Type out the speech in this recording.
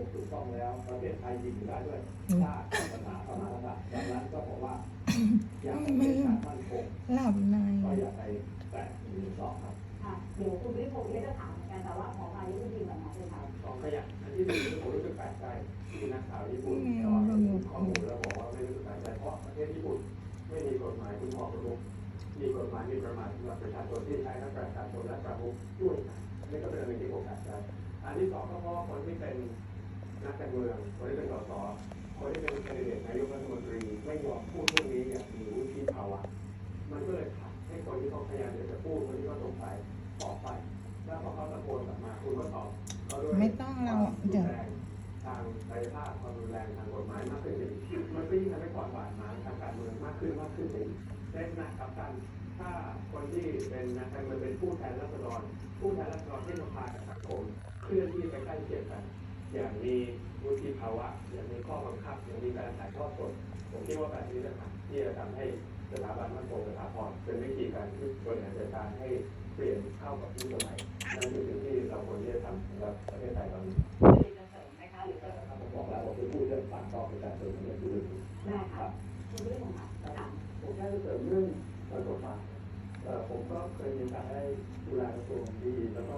งถูกต้องแล้วประเทศไทยยิงได้ด้วยชาติปัญหาพมหากษัตริย์ดังนั้นก็บอกว่าอยากให้ประเทศชาติมั่นคงหลับในก็อย่าไปแตะหนึ่งสองครับค่ะเดี๋ยวคุณวิพงศ์เนี่ยจะถามเหมือนกันแต่ว่าขอมายุติก่อนนะคุณค่ะสองขยะอันที่หนึ่งผมรู้สึกแปลกใจที่นักข่าวญี่ปุ่นตอนข้อมูลแล้วบอกว่าไม่รู้สึกแปลกใจเพราะประเทศญี่ปุ่นไม่มีกฎหมายคุ้มครองประมุขมีกฎหมายมีประมาณสำหรับประชาชนที่ใช้ทั้งประชาชนและประมุขด้วยกันนี่ก็เป็นอะไรที่ผมแปลกใจอันที่สองก็เพราะว่าคนที่เป็น นักการเมืองคนที่เป็นสสคนที่เป็นแคนดิเดตนายกรัฐมนตรีไม่ยอมพูดเรื่องนี้อย่างมีวุฒิภาวะมันก็เลยผลักให้คนที่เขาพยายามจะพูดคนที่เขาสงสัยตอบไปแล้วพอเขาตะโกนกลับมาคุณก็ตอบเขาด้วยไม่ต้องเราความรุเดี๋ยนวแรงทางกายภาพความรุนแรงทางกฎหมายมากขึ้นไปอีกมันก็ยิ่งทำให้ความบาดหมางทางการเมืองมากขึ้นมากขึ้นไปอีกในขณะกลับกันถ้าคนที่เป็นนักการเมืองเป็นผู้แทนรัษฎรผู้แทนรัษฎรที่มาพากับสังคมเคลื่อนที่ไปใกล้เคียงกัน อย่างมีวุฒิภาวะ อย่างมีข้อบังคับ อย่างมีการถ่ายทอดสดผมคิดว่าแบบนี้นะครับที่จะทำให้สถาบันมั่นคงสถาพรเป็นวิธีการที่บริหารจัดการให้เปลี่ยนเข้ากับยุคสมัยนั่นคือสิ่งที่เราควรที่จะทำสำหรับประเทศไทยตอนนี้มีจะเสริมไหมคะหรือจะผมบอกแล้วผมจะพูดเรื่องปากต่อประชาชนเรื่องอื่นได้ค่ะคุณวิพงศ์ค่ะถามผมแค่จะเสริมเรื่องกฎหมายเอ่อผมก็เคยมีโอกาสได้ดูแลกระทรวงดีแล้วก็